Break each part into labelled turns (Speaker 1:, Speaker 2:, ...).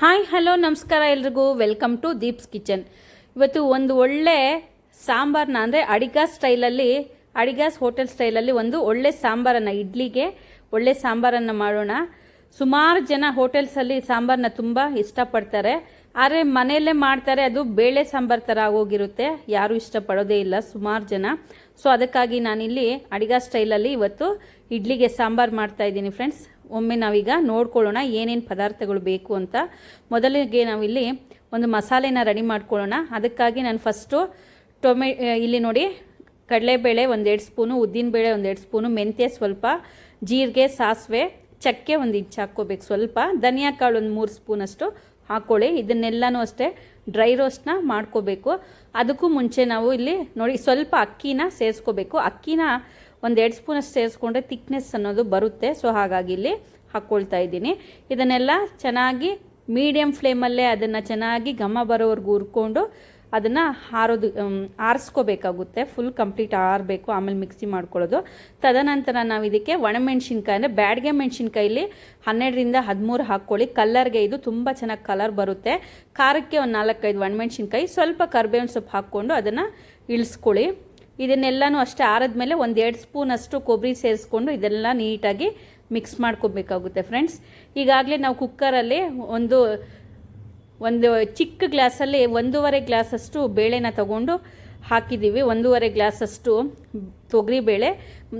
Speaker 1: Hi, hello, ನಮಸ್ಕಾರ ಎಲ್ರಿಗೂ. Welcome to Deep's kitchen ಇವತ್ತು ಒಂದು ಒಳ್ಳೆ ಸಾಂಬಾರನ್ನ ಅಂದರೆ ಅಡಿಗಾಸ್ ಸ್ಟೈಲಲ್ಲಿ ಅಡಿಗಾಸ್ ಹೋಟೆಲ್ ಸ್ಟೈಲಲ್ಲಿ ಒಂದು ಒಳ್ಳೆ ಸಾಂಬಾರನ್ನು, ಇಡ್ಲಿಗೆ ಒಳ್ಳೆ ಸಾಂಬಾರನ್ನು ಮಾಡೋಣ. ಸುಮಾರು ಜನ ಹೋಟೆಲ್ಸಲ್ಲಿ ಸಾಂಬಾರನ್ನ ತುಂಬ ಇಷ್ಟಪಡ್ತಾರೆ. ಆದರೆ ಮನೆಯಲ್ಲೇ ಮಾಡ್ತಾರೆ, ಅದು ಬೇಳೆ ಸಾಂಬಾರು ಥರ ಆಗೋಗಿರುತ್ತೆ. ಯಾರೂ ಇಷ್ಟಪಡೋದೇ ಇಲ್ಲ, ಸುಮಾರು ಜನ. ಸೊ ಅದಕ್ಕಾಗಿ ನಾನಿಲ್ಲಿ ಅಡಿಗ ಸ್ಟೈಲಲ್ಲಿ ಇವತ್ತು ಇಡ್ಲಿಗೆ ಸಾಂಬಾರು ಮಾಡ್ತಾ ಇದ್ದೀನಿ ಫ್ರೆಂಡ್ಸ್ ಒಮ್ಮೆ ನಾವೀಗ ನೋಡ್ಕೊಳ್ಳೋಣ ಏನೇನು ಪದಾರ್ಥಗಳು ಬೇಕು ಅಂತ. ಮೊದಲಿಗೆ ನಾವಿಲ್ಲಿ ಒಂದು ಮಸಾಲೆನ ರೆಡಿ ಮಾಡ್ಕೊಳ್ಳೋಣ. ಅದಕ್ಕಾಗಿ ನಾನು ಫಸ್ಟು ಟೊಮೆ, ಇಲ್ಲಿ ನೋಡಿ, ಕಡಲೆಬೇಳೆ ಒಂದೆರಡು ಸ್ಪೂನು, ಉದ್ದಿನಬೇಳೆ ಒಂದೆರಡು ಸ್ಪೂನು, ಮೆಂತ್ಯ ಸ್ವಲ್ಪ, ಜೀರಿಗೆ, ಸಾಸಿವೆ, ಚಕ್ಕೆ ಒಂದು ಇಂಚು ಹಾಕ್ಕೋಬೇಕು ಸ್ವಲ್ಪ. ಧನಿಯಾ ಕಾಳು ಒಂದು ಮೂರು ಸ್ಪೂನಷ್ಟು ಹಾಕ್ಕೊಳ್ಳಿ ಇದನ್ನೆಲ್ಲನೂ ಅಷ್ಟೇ ಡ್ರೈ ರೋಸ್ಟ್ನ ಮಾಡ್ಕೋಬೇಕು. ಅದಕ್ಕೂ ಮುಂಚೆ ನಾವು ಇಲ್ಲಿ ನೋಡಿ ಸ್ವಲ್ಪ ಅಕ್ಕಿನ ಸೇರಿಸ್ಕೋಬೇಕು. ಅಕ್ಕಿನ ಒಂದು ಎರಡು ಸ್ಪೂನಷ್ಟು ಸೇರಿಸ್ಕೊಂಡ್ರೆ ತಿಕ್ನೆಸ್ ಅನ್ನೋದು ಬರುತ್ತೆ. ಸೊ ಹಾಗಾಗಿ ಇಲ್ಲಿ ಹಾಕ್ಕೊಳ್ತಾ ಇದ್ದೀನಿ. ಇದನ್ನೆಲ್ಲ ಚೆನ್ನಾಗಿ ಮೀಡಿಯಮ್ ಫ್ಲೇಮಲ್ಲೇ ಅದನ್ನು ಚೆನ್ನಾಗಿ ಘಮ ಬರೋವರೆಗೂ ಹುರ್ಕೊಂಡು ಅದನ್ನು ಹಾರೋದು ಆರಿಸ್ಕೋಬೇಕಾಗುತ್ತೆ. ಫುಲ್ ಕಂಪ್ಲೀಟ್ ಆರಬೇಕು, ಆಮೇಲೆ ಮಿಕ್ಸಿ ಮಾಡ್ಕೊಳ್ಳೋದು. ತದನಂತರ ನಾವು ಇದಕ್ಕೆ ಒಣಮೆಣ್ಸಿನ್ಕಾಯಿ ಅಂದರೆ ಬ್ಯಾಡ್ಗೆ ಮೆಣಸಿನ್ಕಾಯಲ್ಲಿ ಹನ್ನೆರಡರಿಂದ ಹದಿಮೂರು ಹಾಕ್ಕೊಳ್ಳಿ. ಕಲ್ಲರ್ಗೆ ಇದು ತುಂಬ ಚೆನ್ನಾಗಿ ಕಲರ್ ಬರುತ್ತೆ. ಖಾರಕ್ಕೆ ಒಂದು ನಾಲ್ಕೈದು ಒಣಮೆಣ್ಸಿನ್ಕಾಯಿ, ಸ್ವಲ್ಪ ಕರ್ಬೇವಿನ ಸೊಪ್ಪು ಹಾಕ್ಕೊಂಡು ಅದನ್ನು ಇಳಿಸ್ಕೊಳ್ಳಿ. ಇದನ್ನೆಲ್ಲನೂ ಅಷ್ಟೇ ಆರದ್ಮೇಲೆ ಒಂದು ಎರಡು ಸ್ಪೂನ್ ಅಷ್ಟು ಕೊಬ್ಬರಿ ಸೇರಿಸ್ಕೊಂಡು ಇದೆಲ್ಲ ನೀಟಾಗಿ ಮಿಕ್ಸ್ ಮಾಡ್ಕೋಬೇಕಾಗುತ್ತೆ ಫ್ರೆಂಡ್ಸ್ ಈಗಾಗಲೇ ನಾವು ಕುಕ್ಕರಲ್ಲಿ ಒಂದು ಒಂದು ಚಿಕ್ಕ ಗ್ಲಾಸಲ್ಲಿ ಒಂದೂವರೆ ಗ್ಲಾಸಷ್ಟು ಬೇಳೆನ ತಗೊಂಡು ಹಾಕಿದ್ದೀವಿ. ಒಂದೂವರೆ ಗ್ಲಾಸಷ್ಟು ತೊಗರಿಬೇಳೆ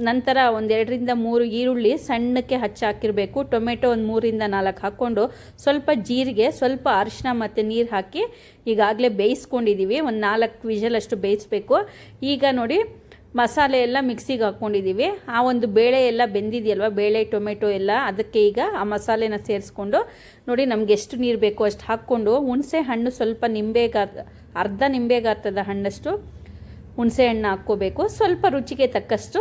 Speaker 1: ನಂತರ ಒಂದೆರಡರಿಂದ ಮೂರು ಈರುಳ್ಳಿ ಸಣ್ಣಕ್ಕೆ ಹಚ್ಚಿ ಹಾಕಿರಬೇಕು. ಟೊಮೆಟೊ ಒಂದು ಮೂರಿಂದ ನಾಲ್ಕು ಹಾಕ್ಕೊಂಡು ಸ್ವಲ್ಪ ಜೀರಿಗೆ, ಸ್ವಲ್ಪ ಅರಿಶಿನ ಮತ್ತು ನೀರು ಹಾಕಿ ಈಗಾಗಲೇ ಬೇಯಿಸ್ಕೊಂಡಿದ್ದೀವಿ. ಒಂದು ನಾಲ್ಕು ವಿಷಲಷ್ಟು ಬೇಯಿಸ್ಬೇಕು. ಈಗ ನೋಡಿ ಮಸಾಲೆ ಎಲ್ಲ ಮಿಕ್ಸಿಗೆ ಹಾಕ್ಕೊಂಡಿದ್ದೀವಿ. ಆ ಒಂದು ಬೇಳೆ ಎಲ್ಲ ಬೆಂದಿದೆಯಲ್ವ, ಬೇಳೆ, ಟೊಮೆಟೊ ಎಲ್ಲ, ಅದಕ್ಕೆ ಈಗ ಆ ಮಸಾಲೆನ ಸೇರಿಸ್ಕೊಂಡು ನೋಡಿ ನಮ್ಗೆ ಎಷ್ಟು ನೀರು ಬೇಕೋ ಅಷ್ಟು ಹಾಕ್ಕೊಂಡು ಹುಣಸೆ ಹಣ್ಣು ಸ್ವಲ್ಪ ನಿಂಬೆಗಾತ ಅರ್ಧ ನಿಂಬೆಗಾತ್ರದ ಹಣ್ಣಷ್ಟು ಹುಣಸೆ ಹಣ್ಣು ಹಾಕ್ಕೋಬೇಕು. ಸ್ವಲ್ಪ ರುಚಿಗೆ ತಕ್ಕಷ್ಟು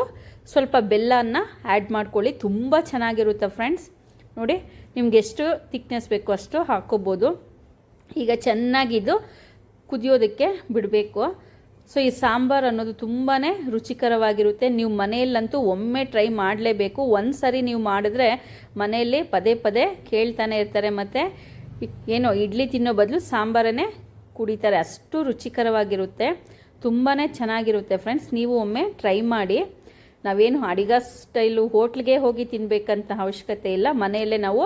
Speaker 1: ಸ್ವಲ್ಪ ಬೆಲ್ಲನ ಆ್ಯಡ್ ಮಾಡ್ಕೊಳ್ಳಿ. ತುಂಬ ಚೆನ್ನಾಗಿರುತ್ತೆ ಫ್ರೆಂಡ್ಸ್ ನೋಡಿ ನಿಮ್ಗೆ ಎಷ್ಟು ತಿಕ್ನೆಸ್ ಬೇಕು ಅಷ್ಟು ಹಾಕ್ಕೋಬೋದು. ಈಗ ಚೆನ್ನಾಗಿದ್ದು ಕುದಿಯೋದಕ್ಕೆ ಬಿಡಬೇಕು. ಸೊ ಈ ಸಾಂಬಾರ್ ಅನ್ನೋದು ತುಂಬಾ ರುಚಿಕರವಾಗಿರುತ್ತೆ. ನೀವು ಮನೆಯಲ್ಲಂತೂ ಒಮ್ಮೆ ಟ್ರೈ ಮಾಡಲೇಬೇಕು. ಒಂದು ಸರಿ ನೀವು ಮಾಡಿದ್ರೆ ಮನೆಯಲ್ಲಿ ಪದೇ ಪದೇ ಕೇಳ್ತಾನೆ ಇರ್ತಾರೆ. ಮತ್ತು ಏನೋ ಇಡ್ಲಿ ತಿನ್ನೋ ಬದಲು ಸಾಂಬಾರನ್ನೇ ಕುಡಿತಾರೆ. ಅಷ್ಟು ರುಚಿಕರವಾಗಿರುತ್ತೆ. ತುಂಬಾ ಚೆನ್ನಾಗಿರುತ್ತೆ ಫ್ರೆಂಡ್ಸ್ ನೀವು ಒಮ್ಮೆ ಟ್ರೈ ಮಾಡಿ. ನಾವೇನು ಅಡಿಗ ಸ್ಟೈಲು ಹೋಟ್ಲಿಗೆ ಹೋಗಿ ತಿನ್ನಬೇಕಂತ ಅವಶ್ಯಕತೆ ಇಲ್ಲ. ಮನೆಯಲ್ಲೇ ನಾವು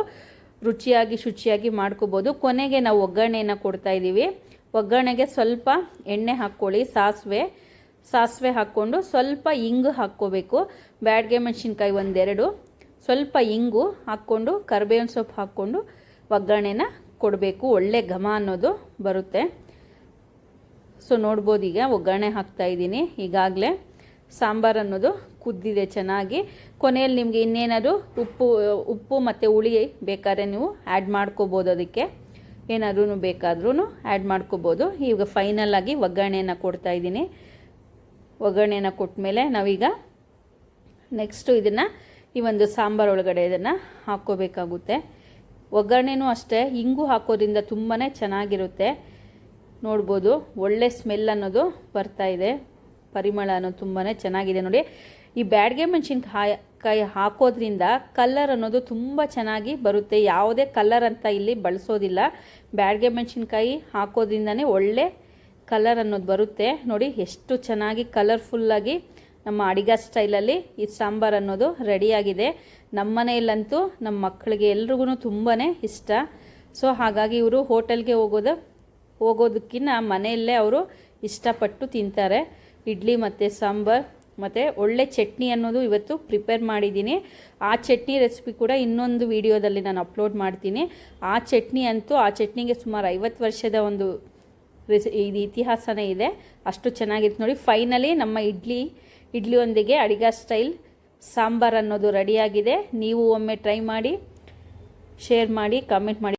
Speaker 1: ರುಚಿಯಾಗಿ ಶುಚಿಯಾಗಿ ಮಾಡ್ಕೋಬೋದು. ಕೊನೆಗೆ ನಾವು ಒಗ್ಗರಣೆಯನ್ನು ಕೊಡ್ತಾ ಇದ್ದೀವಿ. ಒಗ್ಗರಣೆಗೆ ಸ್ವಲ್ಪ ಎಣ್ಣೆ ಹಾಕ್ಕೊಳ್ಳಿ, ಸಾಸಿವೆ ಸಾಸಿವೆ ಹಾಕ್ಕೊಂಡು ಸ್ವಲ್ಪ ಇಂಗು ಹಾಕ್ಕೋಬೇಕು. ಬ್ಯಾಡ್ಗೆ ಮೆಣಸಿನ್ಕಾಯಿ ಒಂದೆರಡು. ಸ್ವಲ್ಪ ಇಂಗು ಹಾಕ್ಕೊಂಡು, ಕರಿಬೇವಿನ ಸೊಪ್ಪು ಹಾಕ್ಕೊಂಡು ಒಗ್ಗರಣೆನ ಕೊಡಬೇಕು. ಒಳ್ಳೆ ಘಮ ಅನ್ನೋದು ಬರುತ್ತೆ. ಸೊ, ನೋಡ್ಬೋದು ಈಗ ಒಗ್ಗರಣೆ ಹಾಕ್ತಾ ಇದ್ದೀನಿ. ಈಗಾಗಲೇ ಸಾಂಬಾರು ಅನ್ನೋದು ಕುದ್ದಿದೆ ಚೆನ್ನಾಗಿ. ಕೊನೆಯಲ್ಲಿ ನಿಮಗೆ ಇನ್ನೇನಾದರೂ ಉಪ್ಪು ಉಪ್ಪು ಮತ್ತು ಹುಳಿ ಬೇಕಾದ್ರೆ ನೀವು ಆ್ಯಡ್ ಮಾಡ್ಕೋಬೋದು ಅದಕ್ಕೆ. ಏನಾದ್ರೂ ಬೇಕಾದ್ರೂ ಆ್ಯಡ್ ಮಾಡ್ಕೋಬೋದು. ಈಗ ಫೈನಲ್ ಆಗಿ ಒಗ್ಗರಣೆಯನ್ನು ಕೊಡ್ತಾ ಇದ್ದೀನಿ. ಒಗ್ಗರಣೆಯನ್ನು ಕೊಟ್ಟ ಮೇಲೆ ನಾವೀಗ ನೆಕ್ಸ್ಟು ಇದನ್ನು ಈ ಒಂದು ಸಾಂಬಾರು ಒಳಗಡೆ ಇದನ್ನು ಹಾಕ್ಕೋಬೇಕಾಗುತ್ತೆ. ಒಗ್ಗರಣೆನೂ ಅಷ್ಟೇ, ಇಂಗು ಹಾಕೋದ್ರಿಂದ ತುಂಬಾ ಚೆನ್ನಾಗಿರುತ್ತೆ. ನೋಡ್ಬೋದು, ಒಳ್ಳೆ ಸ್ಮೆಲ್ ಅನ್ನೋದು ಬರ್ತಾ ಇದೆ. ಪರಿಮಳ ಅನ್ನೋದು ತುಂಬಾ ಚೆನ್ನಾಗಿದೆ ನೋಡಿ. ಈ ಬ್ಯಾಡ್ಗೆ ಮೆಣಸಿನ್ಕಾಯಿ ಕಾಯಿ ಹಾಕೋದ್ರಿಂದ ಕಲ್ಲರ್ ಅನ್ನೋದು ತುಂಬ ಚೆನ್ನಾಗಿ ಬರುತ್ತೆ. ಯಾವುದೇ ಕಲ್ಲರ್ ಅಂತ ಇಲ್ಲಿ ಬಳಸೋದಿಲ್ಲ. ಬ್ಯಾಡ್ಗೆ ಮೆಣಸಿನ್ಕಾಯಿ ಹಾಕೋದ್ರಿಂದನೇ ಒಳ್ಳೆ ಕಲರ್ ಅನ್ನೋದು ಬರುತ್ತೆ. ನೋಡಿ ಎಷ್ಟು ಚೆನ್ನಾಗಿ ಕಲರ್ಫುಲ್ಲಾಗಿ ನಮ್ಮ ಅಡಿಗೆ ಸ್ಟೈಲಲ್ಲಿ ಈ ಸಾಂಬಾರು ಅನ್ನೋದು ರೆಡಿಯಾಗಿದೆ ನಮ್ಮ ಮನೆಯಲ್ಲಂತೂ ನಮ್ಮ ಮಕ್ಕಳಿಗೆ ಎಲ್ರಿಗೂ ತುಂಬಾ ಇಷ್ಟ. ಸೊ ಹಾಗಾಗಿ ಇವರು ಹೋಟೆಲ್ಗೆ ಹೋಗೋದು ಹೋಗೋದಕ್ಕಿಂತ ಮನೆಯಲ್ಲೇ ಅವರು ಇಷ್ಟಪಟ್ಟು ತಿಂತಾರೆ. ಇಡ್ಲಿ ಮತ್ತು ಸಾಂಬಾರು. ಮತ್ತು ಒಳ್ಳೆ ಚಟ್ನಿ ಅನ್ನೋದು ಇವತ್ತು ಪ್ರಿಪೇರ್ ಮಾಡಿದ್ದೀನಿ. ಆ ಚಟ್ನಿ ರೆಸಿಪಿ ಕೂಡ ಇನ್ನೊಂದು ವಿಡಿಯೋದಲ್ಲಿ ನಾನು ಅಪ್ಲೋಡ್ ಮಾಡ್ತೀನಿ. ಆ ಚಟ್ನಿ ಅಂತೂ, ಆ ಚಟ್ನಿಗೆ ಸುಮಾರು ಐವತ್ತು ವರ್ಷದ ಒಂದು ರೆಸಿ, ಇದು ಇತಿಹಾಸನೇ ಇದೆ. ಅಷ್ಟು ಚೆನ್ನಾಗಿತ್ತು ನೋಡಿ. ಫೈನಲಿ ನಮ್ಮ ಇಡ್ಲಿ ಇಡ್ಲಿಯೊಂದಿಗೆ ಅಡಿಗೆ ಸ್ಟೈಲ್ ಸಾಂಬಾರ್ ಅನ್ನೋದು ರೆಡಿಯಾಗಿದೆ ನೀವು ಒಮ್ಮೆ ಟ್ರೈ ಮಾಡಿ ಶೇರ್ ಮಾಡಿ ಕಾಮೆಂಟ್ ಮಾಡಿ.